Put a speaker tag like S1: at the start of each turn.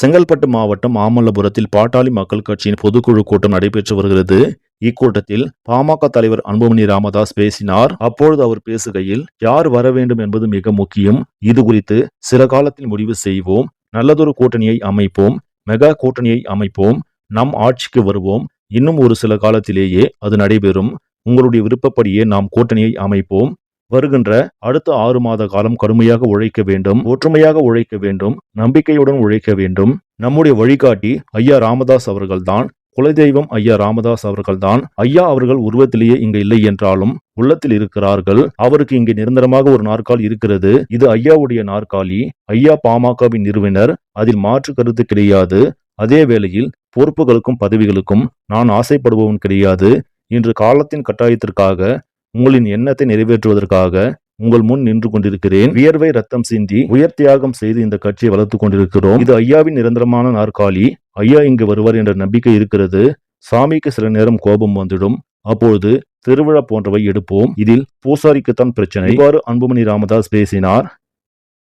S1: செங்கல்பட்டு மாவட்டம் மாமல்லபுரத்தில் பாட்டாளி மக்கள் கட்சியின் பொதுக்குழு கூட்டம் நடைபெற்று வருகிறது. இக்கூட்டத்தில் பாமக தலைவர் அன்புமணி ராமதாஸ் பேசினார். அப்பொழுது அவர் பேசுகையில் யார் வர வேண்டும் என்பது மிக முக்கியம். இது குறித்து சில காலத்தில் முடிவு செய்வோம். நல்லதொரு கூட்டணியை அமைப்போம். மெகா கூட்டணியை அமைப்போம். நம் ஆட்சிக்கு வருவோம். இன்னும் ஒரு சில காலத்திலேயே அது நடைபெறும். உங்களுடைய விருப்பப்படியே நாம் கூட்டணியை அமைப்போம். வருகின்ற அடுத்த ஆறு மாத காலம் கடுமையாக உழைக்க வேண்டும் ஒற்றுமையாக உழைக்க வேண்டும் நம்பிக்கையுடன் உழைக்க வேண்டும். நம்முடைய வழிகாட்டி ஐயா ராமதாஸ் அவர்கள்தான் குலதெய்வம் ஐயா ராமதாஸ் அவர்கள்தான். ஐயா அவர்கள் உருவத்திலேயே இங்கு இல்லை என்றாலும் உள்ளத்தில் இருக்கிறார்கள். அவருக்கு இங்கே நிரந்தரமாக ஒரு நாற்காலி இருக்கிறது. இது ஐயாவுடைய நாற்காலி. ஐயா பாமகவின் நிறுவனர். அதில் மாற்று கருத்து கிடையாது. அதே வேளையில் பொறுப்புகளுக்கும் பதவிகளுக்கும் நான் ஆசைப்படுபவன் கிடையாது. இன்று காலத்தின் கட்டாயத்திற்காக உங்களின் எண்ணத்தை நிறைவேற்றுவதற்காக உங்கள் முன் நின்று கொண்டிருக்கிறேன். வியர்வை ரத்தம் சிந்தி உயர் தியாகம் செய்து இந்த கட்சியை வளர்த்து கொண்டிருக்கிறோம். இது ஐயாவின் நிரந்தரமான நாற்காலி. ஐயா இங்கு வருவார் என்ற நம்பிக்கை இருக்கிறது. சாமிக்கு சில நேரம் கோபம் வந்துடும். அப்பொழுது திருவிழா போன்றவை எடுப்போம். இதில் பூசாரிக்குத்தான் பிரச்சனை. இவ்வாறு அன்புமணி ராமதாஸ் பேசினார்.